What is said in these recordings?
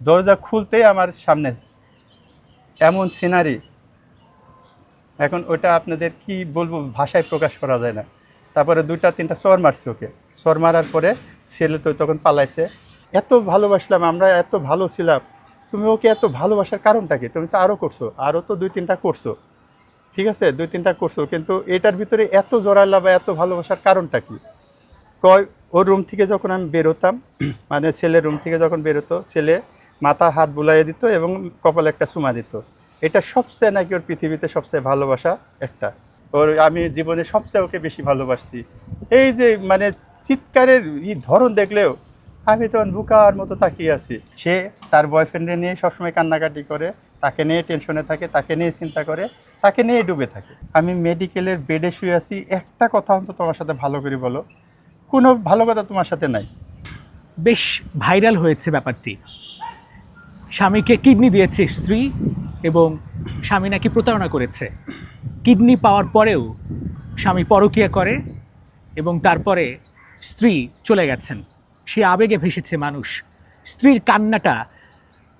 দরজা খুলতেই আমার সামনে এমন সিনারি এখন ওটা আপনাদের কি বলব, ভাষায় প্রকাশ করা যায় না। তারপরে দুইটা, তিনটা চর মারছে ওকে। চর মারার পরে ছেলে তো তখন পালাইছে। এত ভালোবাসলাম আমরা, এত ভালো ছিলাম। তুমি ওকে এত ভালোবাসার কারণটা কি? তুমি তো আরও করছ আরও তো দুই, তিনটা করছ। ঠিক আছে, দুই, তিনটা করছ, কিন্তু এটার ভিতরে এত জোরালা বা এত ভালোবাসার কারণটা কি? কয়, ওর রুম থেকে যখন আমি বেরোতাম মানে ছেলের রুম থেকে যখন বেরোতো ছেলে মাথা হাত বুলাইয়ে দিত এবং কপালে একটা চুমা দিত। এটা সবচেয়ে নাকি ওর পৃথিবীতে সবচেয়ে ভালোবাসা একটা। ওর আমি জীবনে সবচেয়ে ওকে বেশি ভালোবাসছি। এই যে মানে চিৎকারের ই ধরন দেখলেও আমি তখন বুকার মতো তাকিয়ে আছি। সে তার বয়ফ্রেন্ডে নিয়ে সবসময় কান্নাকাটি করে, তাকে নিয়ে টেনশনে থাকে, তাকে নিয়ে চিন্তা করে, তাকে নিয়ে ডুবে থাকে। আমি মেডিকেলের বেডে শুয়ে আছি, একটা কথা অন্তত তোমার সাথে ভালো করে বলো। কোনো ভালো কথা তোমার সাথে নাই। বেশ ভাইরাল হয়েছে ব্যাপারটি। স্বামীকে কিডনি দিয়েছে স্ত্রী এবং স্বামী নাকি প্রতারণা করেছে। কিডনি পাওয়ার পরেও স্বামী পরকীয়া করে এবং তারপরে স্ত্রী চলে গেছেন। সে আবেগে ভেসেছে মানুষ। স্ত্রীর কান্নাটা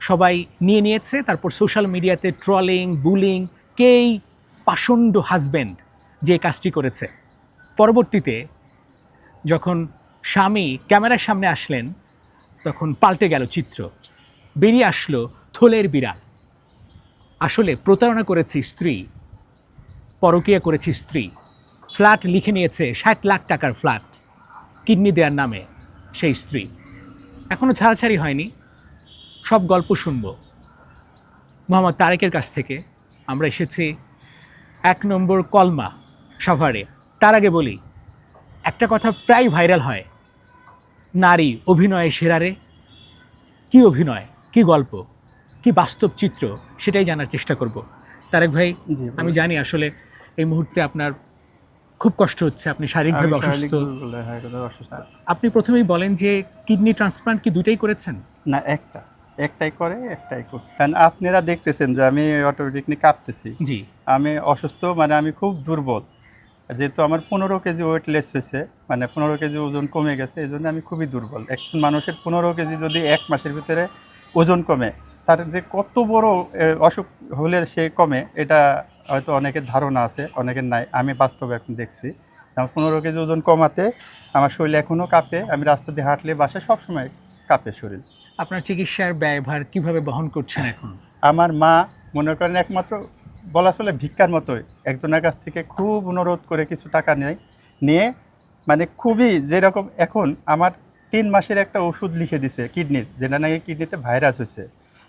সবাই নিয়ে নিয়েছে, তারপর সোশ্যাল মিডিয়াতে ট্রলিং, বুলিং, কেই পাষণ্ড হাজব্যান্ড যে কাজটি করেছে। পরবর্তীতে যখন স্বামী ক্যামেরার সামনে আসলেন, তখন পাল্টে গেল চিত্র। বেরিয়ে আসলো থলের বিড়াল। আসলে প্রতারণা করেছে স্ত্রী, পরকীয়া করেছে স্ত্রী। ফ্ল্যাট লিখে নিয়েছে ষাট লাখ টাকার ফ্ল্যাট, কিডনি দেওয়ার নামে সেই স্ত্রী। এখনও ছাড়াছাড়ি হয়নি, সব গল্প শুনব। মোহাম্মদ তারেকের কাছ থেকে আমরা এসেছি এক নম্বর কলমা সাভারে। তার আগে বলি, একটা কথা প্রায় ভাইরাল হয়, নারী অভিনয়ে সেরারে। কি অভিনয়? কি গল্প কি বাস্তব চিত্র সেটাই জানার চেষ্টা করব। তারেক ভাই আমি জানি আসলে এই মুহূর্তে আপনার খুব কষ্ট হচ্ছে আপনি শারীরিকভাবে হ্যাঁ, অসুস্থ। আপনি প্রথমেই বলেন যে কিডনি ট্রান্সপ্লান্ট কি দুটাই করেছেন? না একটা। একটাই করে একটাই করে কারণ আপনারা দেখতেছেন যে আমি অটোমেটিক নিয়ে কাঁপতেছি। জি। আমি অসুস্থ মানে আমি খুব দুর্বল। যেহেতু আমার পনেরো কেজি ওয়েট লেস হয়েছে মানে পনেরো কেজি ওজন কমে গেছে এই জন্য আমি খুবই দুর্বল। একজন মানুষের পনেরো কেজি যদি এক মাসের ভিতরে ওজন কমে। তার যে কত বড় অসুখ হলে সে কমে এটা হয়তো অনেকের ধারণা আছে অনেকের নাই। আমি বাস্তবে এখন দেখছি। আমার পনেরো কেজি ওজন কমাতে আমার শরীর এখনও কাঁপে আমি রাস্তা দিয়ে হাঁটলে বাসায় সবসময় কাঁপে শরীর। আপনার চিকিৎসার ব্যয়ভার কীভাবে বহন করছেন এখন? আমার মা মনে করেন একমাত্র বলা চলে ভিক্ষার মতোই। একজনের কাছ থেকে খুব অনুরোধ করে কিছু টাকা নেয় নিয়ে মানে খুবই যেরকম এখন আমার তিন মাসের একটা ওষুধ লিখে দিছে কিডনির, যেটা নাকি কিডনিতে ভাইরাস হয়েছে।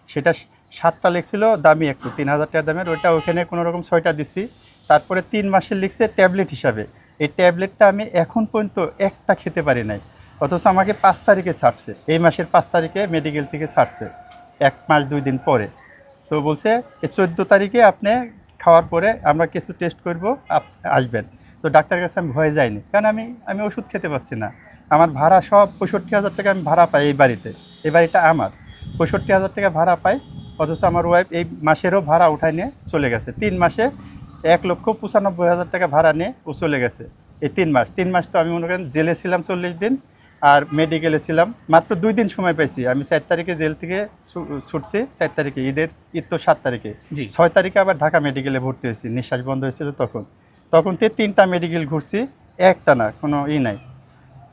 সেটা সাতটা লিখছিল, দামি একটু, তিন হাজার টাকা দামের, ওইটা ওখানে কোনো রকম ছয়টা দিছি। তারপরে তিন মাসের লিখছে ট্যাবলেট হিসাবে। এই ট্যাবলেটটা আমি এখন পর্যন্ত একটা খেতে পারি নাই, অথচ আমাকে পাঁচ তারিখে ছাড়ছে। এই মাসের পাঁচ তারিখে মেডিকেল থেকে ছাড়ছে, এক মাস দুই দিন পরে। তো বলছে চোদ্দ তারিখে আপনি খাওয়ার পরে আমরা কিছু টেস্ট করব আসবেন। তো ডাক্তারের কাছে আমি ভয়ে যাইনি, কারণ আমি আমি ওষুধ খেতে পারছি না। আমার ভাড়া সব পঁয়ষট্টি হাজার টাকা আমি ভাড়া পাই এই বাড়িতে। এই বাড়িটা আমার। পঁয়ষট্টি হাজার টাকা ভাড়া পাই অথচ আমার ওয়াইফ এই মাসেরও ভাড়া উঠায় নিয়ে চলে গেছে। তিন মাসে এক লক্ষ পঁচানব্বই হাজার টাকা ভাড়া নিয়ে ও চলে গেছে এই তিন মাস। তিন মাস তো আমি মনে করেন জেলে ছিলাম চল্লিশ দিন আর মেডিকেলে ছিলাম। মাত্র দুই দিন সময় পাইছি। আমি চার তারিখে জেল থেকে ছুটছি চার তারিখে ঈদের ঈদ তো সাত তারিখে। জি। ছয় তারিখে আবার ঢাকা মেডিকেলে ভর্তি হয়েছি। নিঃশ্বাস বন্ধ হয়েছিল তখন। তখন তে তিনটা মেডিকেল ঘুরছি একটা না কোনো ই নাই।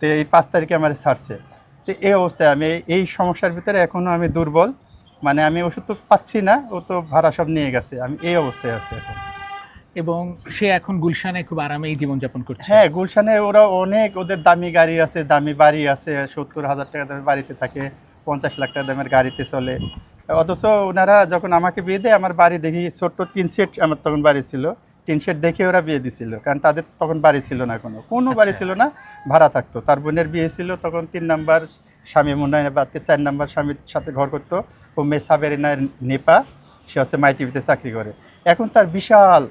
তো এই পাঁচ তারিখে আমার ছাড়ছে তো এই অবস্থায় আমি এই- এই সমস্যার ভিতরে এখনও আমি দুর্বল। মানে আমি ওষুধ তো পাচ্ছি না ও তো ভাড়া সব নিয়ে গেছে। আমি এই অবস্থায় আছি এখন। এবং সে এখন গুলশানে খুব আরামেই জীবনযাপন করছে। হ্যাঁ গুলশানে ওরা অনেক ওদের দামি গাড়ি আছে দামি বাড়ি আছে সত্তর হাজার টাকা দামের বাড়িতে থাকে পঞ্চাশ লাখ টাকা দামের গাড়িতে চলে। অথচ ওনারা যখন আমাকে বিয়ে দেয় আমার বাড়ি দেখি ছোট্ট তিন সেট আমার তখন বাড়ি ছিল। টিন সেট দেখে ওরা বিয়ে দিছিল কারণ তাদের তখন বাড়ি ছিল না কোনো কোনো বাড়ি আচ্ছা। ছিল না ভাড়া থাকতো। তার বোনের বিয়ে ছিল তখন তিন নাম্বার স্বামী মুন্নায়নে বাদতে চার নাম্বার স্বামীর সাথে ঘর করতো। ও মে সাবেরিনার নেপা সে হচ্ছে মাই টিভিতে চাকরি করে। এখন তার বিশাল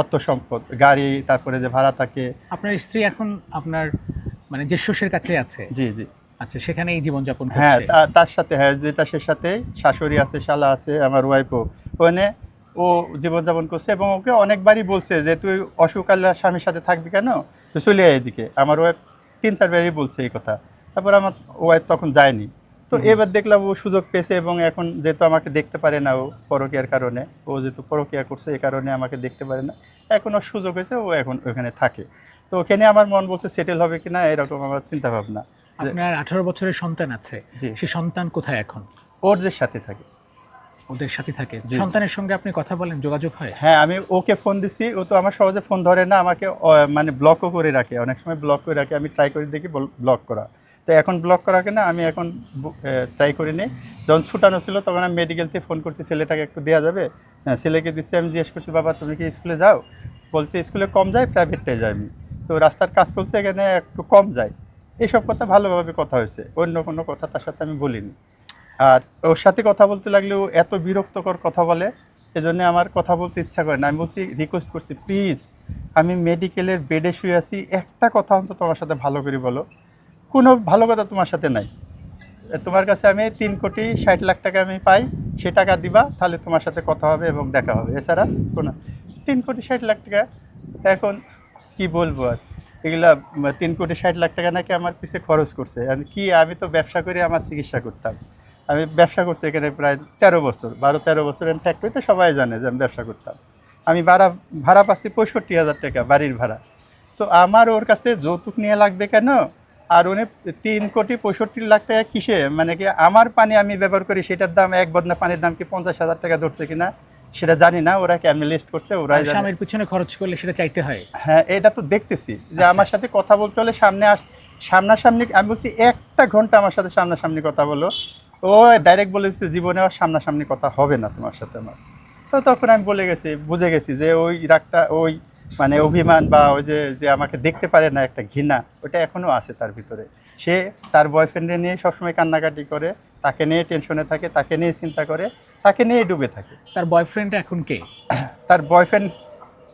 অর্থ সম্পদ গাড়ি তারপরে যে ভাড়া থাকে। আপনার স্ত্রী এখন আপনার মানে জ্যেষ্ঠের কাছে আছে। জি জি। আচ্ছা সেখানেই জীবনযাপন হ্যাঁ তার সাথে হ্যাঁ যেটা সে সাথে শাশুড়ি আছে শালা আছে আমার ওয়াইফও ওখানে ও জীবনযাপন করছে এবং ওকে অনেকবারই বলছে যে তুই অসুখ আল্লাহ স্বামীর সাথে থাকবি কেন? তুই চলে আয় এদিকে। আমার ওয়াইফ তিন চারবারই বলছে এই কথা। তারপর আমার ওয়াইফ তখন যায়নি। তো তো এবার দেখলাম ও সুযোগ পেয়েছে এবং এখন যেহেতু আমাকে দেখতে পারে না ও পরকীয়ার কারণে ও যেহেতু পরকীয়া করছে এই কারণে আমাকে দেখতে পারে না এখন ওর সুযোগ হয়েছে ও এখন ওখানে থাকে। তো ওখানে আমার মন বলছে সেটেল হবে কিনা এরকম আমার চিন্তা ভাবনা আপনার আঠারো বছরের সন্তান আছে। সে সন্তান কোথায় এখন? ওর যে সাথে থাকে। ওদের সাথে থাকে। সন্তানের সঙ্গে আপনি কথা বলেন যোগাযোগ হয়? হ্যাঁ আমি ওকে ফোন দিছি ও তো আমার সহজে ফোন ধরে না আমাকে মানে ব্লকও করে রাখে। অনেক সময় ব্লক করে রাখে আমি ট্রাই করে দেখি ব্লক করা। তো এখন ব্লক করা কেনা? আমি এখন ট্রাই করে নিই যখন ছুটানো ছিল তখন আমি মেডিকেল থেকে ফোন করছি ছেলেটাকে একটু দেওয়া যাবে? হ্যাঁ ছেলেকে দিচ্ছি আমি জিজ্ঞেস করছি বাবা তুমি কি স্কুলে যাও? বলছে স্কুলে কম যায় প্রাইভেটটায় যাই আমি। তো রাস্তার কাজ চলছে এখানে একটু কম যায়। এইসব কথা ভালোভাবে কথা হয়েছে। অন্য কোনো কথা তার সাথে আমি বলিনি। আর ওর সাথে কথা বলতে লাগলেও এত বিরক্তকর কথা বলে, এজন্য আমার কথা বলতে ইচ্ছা করে না। আমি বলছি, রিকোয়েস্ট করছি, প্লিজ, আমি মেডিকেলের বেডে শুয়ে আছি, একটা কথা অন্তত তোমার সাথে ভালো করে বলো। কোনো ভালো কথা তোমার সাথে নাই। তোমার কাছে আমি তিন কোটি ষাট লাখ টাকা আমি পাই, সে টাকা দিবা, তাহলে তোমার সাথে কথা হবে এবং দেখা হবে। এছাড়া কোনো তিন কোটি ষাট লাখ টাকা, এখন কি বলব আর? এগুলা, তিন কোটি ষাট লাখ টাকা নাকি আমার পিছে খরচ করছে। কি, আমি তো ব্যবসা করে আমার চিকিৎসা করতাম। আমি ব্যবসা করছি এখানে প্রায় তেরো বছর বারো তেরো বছর আমি ফ্যাক্টরিতে সবাই জানে যে আমি ব্যবসা করতাম। আমি ভাড়া ভাড়া পাচ্ছি পঁয়ষট্টি হাজার টাকা বাড়ির ভাড়া। তো আমার ওর কাছে যৌতুক নিয়ে লাগবে কেন? আর উনি তিন কোটি পঁয়ষট্টি লাখ টাকা কিসে? মানে কি আমার পানি আমি ব্যবহার করি সেটার দাম এক বদনা পানির দাম কি পঞ্চাশ হাজার টাকা ধরছে কিনা সেটা জানি না ওরা কেমন লিস্ট করছে ওরা স্বামীর পিছনে খরচ করলে সেটা চাইতে হয়। হ্যাঁ এটা তো দেখতেছি যে আচ্ছা। আমার সাথে কথা বলতে হলে সামনে আস সামনাসামনি আমি বলছি একটা ঘণ্টা আমার সাথে সামনাসামনি কথা বলো। ও ডাইরেক্ট বলেছে জীবনে আর সামনাসামনি কথা হবে না তোমার সাথে আমার। তো তখন আমি বলে গেছি বুঝে গেছি যে ওই রাগটা ওই মানে অভিমান বা ওই যে যে আমাকে দেখতে পারে না একটা ঘৃণা ওটা এখনও আছে তার ভিতরে। সে তার বয়ফ্রেন্ডে নিয়ে সবসময় কান্নাকাটি করে তাকে নিয়ে টেনশনে থাকে তাকে নিয়ে চিন্তা করে তাকে নিয়ে ডুবে থাকে। তার বয়ফ্রেন্ড এখন কে? তার বয়ফ্রেন্ড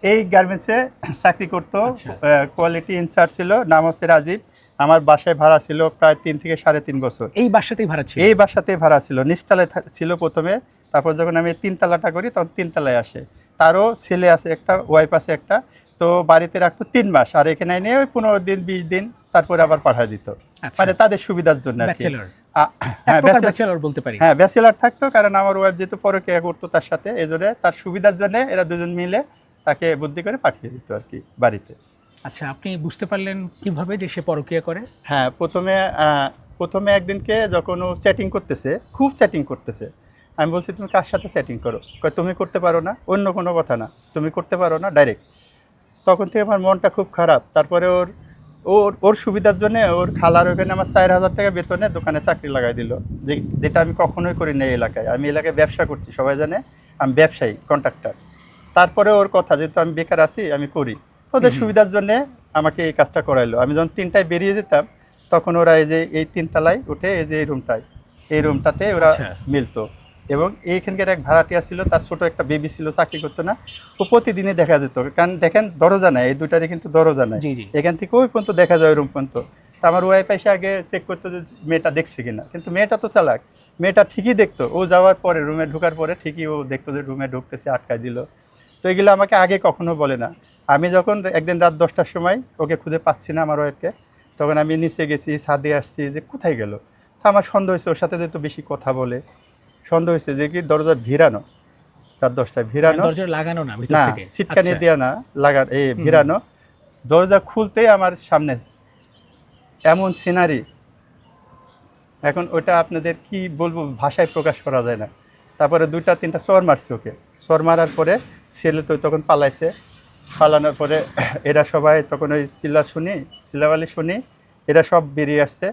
এই গার্মেন্টসে চাকরি করতো। আচ্ছা। কোয়ালিটি ইনচার্জ ছিল নাম হচ্ছে রাজীব। আমার বাসায় ভাড়া ছিল প্রায় তিন থেকে সাড়ে তিন বছর। এই বাসাতেই ভাড়া ছিল? এই বাসাতেই ভাড়া ছিল। নিচতলায় ছিল প্রথমে। তারপর যখন আমি তিনতলাটা করি তখন তিনতলায় আসে। তারও ছেলে আছে একটা ওয়াইফ আছে একটা। তো বাড়িতে রাখতো তিন মাস। আর এখানে নিয়ে ওই পনেরো দিন বিশ দিন তারপরে আবার পাঠিয়ে দিত। আচ্ছা। মানে তাদের সুবিধার জন্য হ্যাঁ বলতে পারি। হ্যাঁ ব্যাচেলার থাকতো কারণ আমার ওয়াইফ যেহেতু পরকিয়া করতো তার সাথে এই জন্য তার সুবিধার জন্য এরা দুজন মিলে তাকে বুদ্ধি করে পাঠিয়ে দিত আর কি বাড়িতে। আচ্ছা আপনি বুঝতে পারলেন কীভাবে যে সে পরকীয়া করে? হ্যাঁ প্রথমে প্রথমে একদিনকে যখন ও চ্যাটিং করতেছে খুব চ্যাটিং করতেছে আমি বলছি তুমি কার সাথে চ্যাটিং করো? তুমি করতে পারো না অন্য কোনো কথা না তুমি করতে পারো না ডাইরেক্ট তখন থেকে আমার মনটা খুব খারাপ। তারপরে ওর ওর ওর সুবিধার জন্য ওর খালার ওখানে আমার চার হাজার টাকা বেতনে দোকানে চাকরি লাগাই দিল যে যেটা আমি কখনোই করি না এই এলাকায়। আমি এলাকায় ব্যবসা করছি সবাই জানে আমি ব্যবসায়ী কন্ট্রাক্টর তারপরে ওর কথা যেহেতু আমি বেকার আছি আমি করি। ওদের সুবিধার জন্য আমাকে এই কাজটা করাইলো। আমি যখন তিনটায় বেরিয়ে যেতাম তখন ওরা এই যে এই তিনতলায় উঠে এই যে এই রুমটায় এই রুমটাতে ওরা আচ্ছা। মিলতো। এবং এইখানকার এক ভাড়াটিয়া ছিল তার ছোট একটা বেবি ছিল চাকরি করতো না। ও প্রতিদিনই দেখা যেত। কারণ দেখেন দরজা নাই এই দুটারই কিন্তু দরজা নাই। এখান থেকে ওই পর্যন্ত দেখা যায় ওই রুম পর্যন্ত। তা আমার ওয়াই এসে আগে চেক করতো যে মেয়েটা দেখছে কিনা। কিন্তু মেয়েটা তো চালাক। মেয়েটা ঠিকই দেখতো। ও যাওয়ার পরে রুমে ঢোকার পরে ঠিকই ও দেখতো যে রুমে ঢুকতেছে আটকায় দিল। তো এগুলো আমাকে আগে কখনো বলে না। আমি যখন একদিন রাত দশটার সময় ওকে খুঁজে পাচ্ছি না আমার ওয়েটকে তখন আমি নিচে গেছি ছাদে আসছি যে কোথায় গেল? তা আমার সন্দেহ হয়েছে ওর সাথে যেহেতু বেশি কথা বলে সন্দেহ হয়েছে যে কি দরজা ভিড়ানো? রাত দশটায় ভিড়ানো? দরজা লাগানো না না সিটকানি আচ্ছা। দেওয়া না লাগা এই ভিড়ানো। দরজা খুলতেই আমার সামনে এমন সিনারি এখন ওটা আপনাদের কি বলব ভাষায় প্রকাশ করা যায় না। তারপরে দুইটা তিনটা চর মারছে ওকে। চর মারার পরে ছেলে তো তখন পালাইছে। পালানোর পরে এরা সবাই তখন ওই চিল্লা শুনি চিল্লাবালি শুনি এরা সব বেরিয়ে আসছে।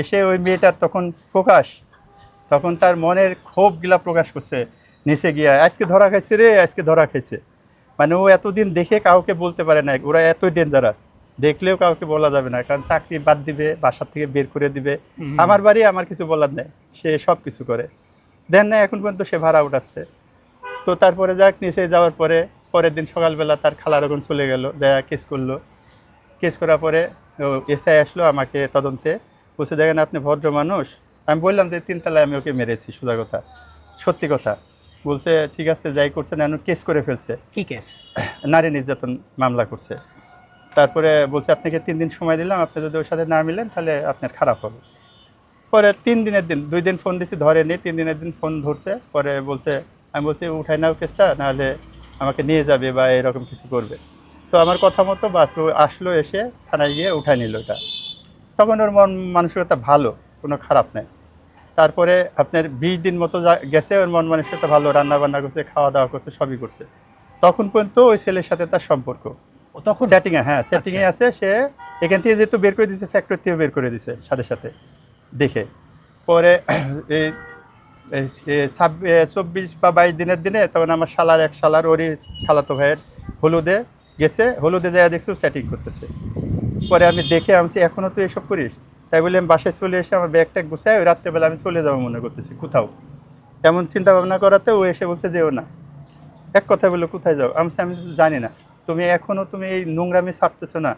এসে ওই মেয়েটার তখন প্রকাশ তখন তার মনের ক্ষোভগুলা প্রকাশ করছে নিচে গিয়া আজকে ধরা খাইছে রে আজকে ধরা খাইছে। মানে ও এতদিন দেখে কাউকে বলতে পারে না ওরা এতই ডেঞ্জারাস দেখলেও কাউকে বলা যাবে না কারণ চাকরি বাদ দিবে বাসার থেকে বের করে দিবে। আমার বাড়ি আমার কিছু বলার নেই সে সব কিছু করে। দেন না এখন পর্যন্ত সে ভাড়া উঠাচ্ছে। তো তারপরে যাক নিচে যাওয়ার পরে পরের দিন সকালবেলা তার খালার ওখানে চলে গেল দেয়া কেস করল। কেস করার পরে এসআই আসলো আমাকে তদন্তে বলছে দেখেন আপনি ভদ্র মানুষ। আমি বললাম যে তিনতলায় আমি ওকে মেরেছি সোজা কথা সত্যি কথা। বলছে ঠিক আছে যাই করছে না কেস করে ফেলছে। কি কেস নারী নির্যাতন মামলা করছে। তারপরে বলছে আপনাকে তিন দিন সময় দিলাম আপনি যদি ওর সাথে না মিলেন তাহলে আপনার খারাপ হবে। পরে তিন দিনের দিন দুই দিন ফোন দিছি ধরেনি তিন দিনের দিন ফোন ধরছে পরে বলছে আমি বলছি উঠাই নাও কেসটা নাহলে আমাকে নিয়ে যাবে বা এরকম কিছু করবে। তো আমার কথা মতো বাস আসলো এসে থানায় গিয়ে উঠাই নিল ওটা। তখন ওর মন মানসিকতা ভালো কোনো খারাপ নেই। তারপরে আপনার বিশ দিন মতো যা- গেছে ওর মন মানসিকতা ভালো রান্না বান্না করছে খাওয়া দাওয়া করছে সবই করছে। তখন পর্যন্ত ওই ছেলের সাথে তার সম্পর্ক। তখন? সেটিংয়ে হ্যাঁ সেটিংয়ে আছে সে এখান থেকে যেহেতু বের করে দিচ্ছে ফ্যাক্টরি থেকে বের করে দিছে সাথে সাথে দেখে। পরে এই চব্বিশ বা বাইশ দিনের দিনে তখন আমার শালার এক শালার ওরই খালাতো ভাইয়ের হলুদে গেছে, হলুদে যায় দেখছি সেটিং করতেছে। পরে আমি দেখে আমি এখনও তুই এসব করিস? তাই বলে আমি বাসায় চলে এসে আমার ব্যাগটা গুছাই ওই রাত্রেবেলা আমি চলে যাব মনে করতেছি, কোথাও। এমন চিন্তা ভাবনা করাতে ও এসে বলছে যেও না। এক কথা বলল, কোথায় যাও? আমি আমি জানি না। তুমি এখনও তুমি এই নোংরামি ছাড়তেছো না।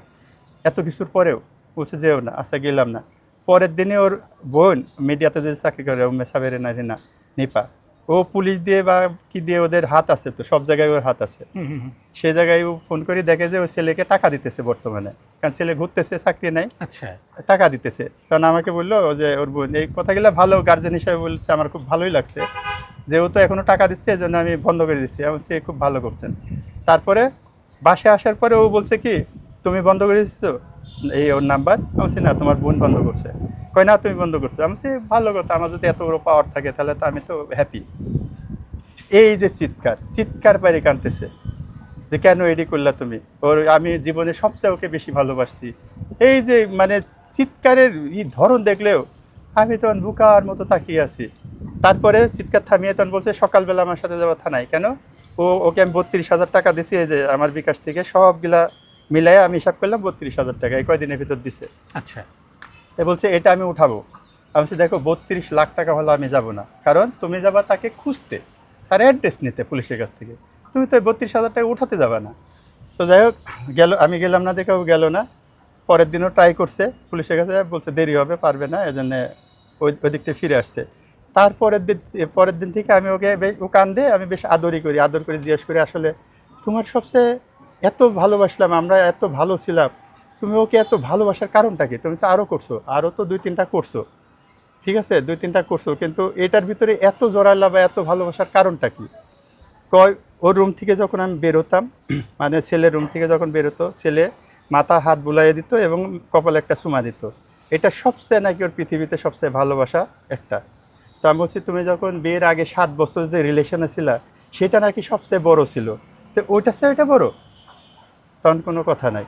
এত কিছুর পরেও? বলছে, যেও না আচ্ছা গেলাম না। পরের দিনে ওর বোন মিডিয়াতে যে চাকরি করে ও মেসাবের না রিনা নিপা ও পুলিশ দিয়ে বা কি দিয়ে ওদের হাত আছে তো সব জায়গায় ওর হাত আছে। সে জায়গায় ও ফোন করে দেখে যে ওই ছেলেকে টাকা দিতেছে বর্তমানে কারণ ছেলে ঘুরতেছে চাকরি নাই। আচ্ছা। টাকা দিতেছে। কারণ আমাকে বলল যে ওর বোন এই কথাগুলো ভালো গার্জেন হিসাবে বলছে আমার খুব ভালোই লাগছে। যেহেতু এখনও টাকা দিচ্ছে এই জন্য আমি বন্ধ করে দিচ্ছি এবং সে খুব ভালো করছেন। তারপরে বাসে আসার পরে ও বলছে কি তুমি বন্ধ করে দিচ্ছ এই ওর নাম্বার। আমি না, তোমার বোন বন্ধ করছে। কয়, না, তুমি বন্ধ করছ। আমি ভালো কথা, আমার যদি এত বড় পাওয়ার থাকে, তাহলে তো আমি তো হ্যাপি এই যে চিৎকার চিৎকার পারে কানতেছে যে, কেন এডি করলা তুমি? ওর, আমি জীবনে সবচেয়ে ওকে বেশি ভালোবাসছি। এই যে মানে চিৎকারের ই ধরন দেখলেও আমি তখন বুকার মতো তাকিয়ে আছি। তারপরে চিৎকার থামিয়ে তখন বলছে, সকালবেলা আমার সাথে যাওয়া থানায়। কেন? ও, ওকে আমি বত্রিশ হাজার টাকা দিছি, এই যে, আমার বিকাশ থেকে। সবগুলা মিলাই আমি হিসাব করলাম বত্রিশ হাজার টাকা। এই কয়দিনের ভিতর দিছে। আচ্ছা। এ বলছে এটা আমি উঠাবো। আমি বলছি দেখো বত্রিশ লাখ টাকা হলে আমি যাব না। কারণ তুমি যাবা তাকে খুঁজতে তার অ্যাড্রেস নিতে পুলিশের কাছ থেকে। তুমি তো বত্রিশ হাজার টাকা উঠাতে যাবে না। তো যাই হোক গেল আমি গেলাম না দেখেও গেল না। পরের দিনও ট্রাই করছে। পুলিশের কাছে বলছে দেরি হবে পারবে না। এই জন্যে ওই ওই দিক থেকে ফিরে আসছে। তারপরের দিন পরের দিন থেকে আমি ওকে ও কান্দে আমি বেশ আদরই করি। আদর করে জিজ্ঞেস করি আসলে তোমার সবচেয়ে এত ভালোবাসলাম, আমরা এত ভালো ছিলাম, তুমি ওকে এত ভালোবাসার কারণটা কি? তুমি তো আরও করছ আরও তো দুই তিনটা করছ, ঠিক আছে? দুই তিনটা করছ, কিন্তু এটার ভিতরে এত জোরালা বা এত ভালোবাসার কারণটা কি? কয়, ওর রুম থেকে যখন আমি বেরোতাম মানে ছেলের রুম থেকে যখন বেরোতো, ছেলে মাথা হাত বুলাইয়ে দিত এবং কপালে একটা চুমা দিত। এটা সবচেয়ে নাকি ওর পৃথিবীতে সবচেয়ে ভালোবাসা একটা। তো আমি বলছি, তুমি যখন বিয়ের আগে সাত বছর যে রিলেশনে ছিলা, সেটা নাকি সবচেয়ে বড় ছিল? তো ওইটার চেয়ে এটা বড়। তখন কোনো কথা নাই।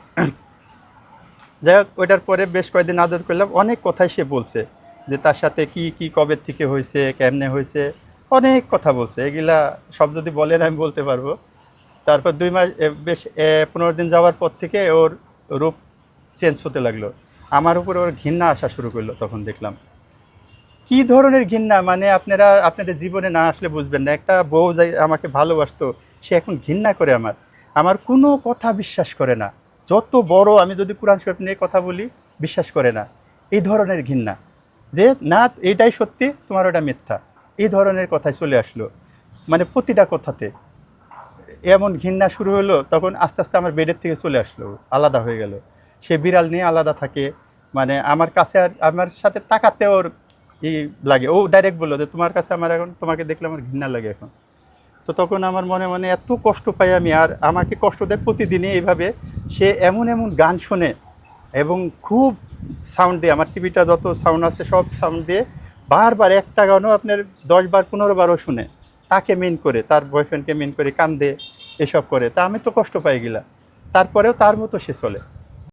যাই হোক, ওইটার পরে বেশ কয়েকদিন আদর করলাম। অনেক কথাই সে বলছে যে তার সাথে কি কি, কবে থেকে হয়েছে, কেমনে হয়েছে, অনেক কথা বলছে। এগুলা সব যদি বলেন আমি বলতে পারব। তারপর দুই মাস বেশ পনেরো দিন যাওয়ার পর থেকে ওর রূপ চেঞ্জ হতে লাগল। আমার উপরে ওর ঘৃণা আসা শুরু করল তখন দেখলাম। কি ধরনের ঘৃণা? মানে আপনারা, আপনাদের জীবনে না আসলে বুঝবেন না। একটা বউ যাই আমাকে ভালোবাসতো, সে এখন ঘৃণা করে আমার। আমার কোনো কথা বিশ্বাস করে না। যত বড় আমি যদি কোরআন শরীফ নিয়ে কথা বলি, বিশ্বাস করে না। এই ধরনের ঘৃণা। যে, না, এটাই সত্যি, তোমার ওটা মিথ্যা। এই ধরনের কথায় চলে আসলো। মানে প্রতিটা কথাতে। এমন ঘৃণা শুরু হলো, তখন আস্তে আস্তে আমার বেডের থেকে চলে আসলো, আলাদা হয়ে গেল। সে বিড়াল নিয়ে আলাদা থাকে। মানে আমার কাছে আর, আমার সাথে তাকাতে ওর ই লাগে। ও ডাইরেক্ট বলল যে, তোমার কাছে আমার এখন, তোমাকে দেখলে আমার ঘৃণা লাগে এখন। তো তখন আমার মনে মনে এত কষ্ট পাই আমি, আর আমাকে কষ্ট দেয় প্রতিদিনই এইভাবে। সে এমন এমন গান শোনে এবং খুব সাউন্ড দিয়ে। আমার টিভিটা যত সাউন্ড আছে সব সাউন্ড দিয়ে বারবার একটা গানও আপনার দশ বার, পনেরো বারও শুনে। তাকে মিন করে, তার বয়ফ্রেন্ডকে মেন করে কান্দে, এসব করে। তা আমি তো কষ্ট পাই গেলা তারপরেও তার মতো সে চলে।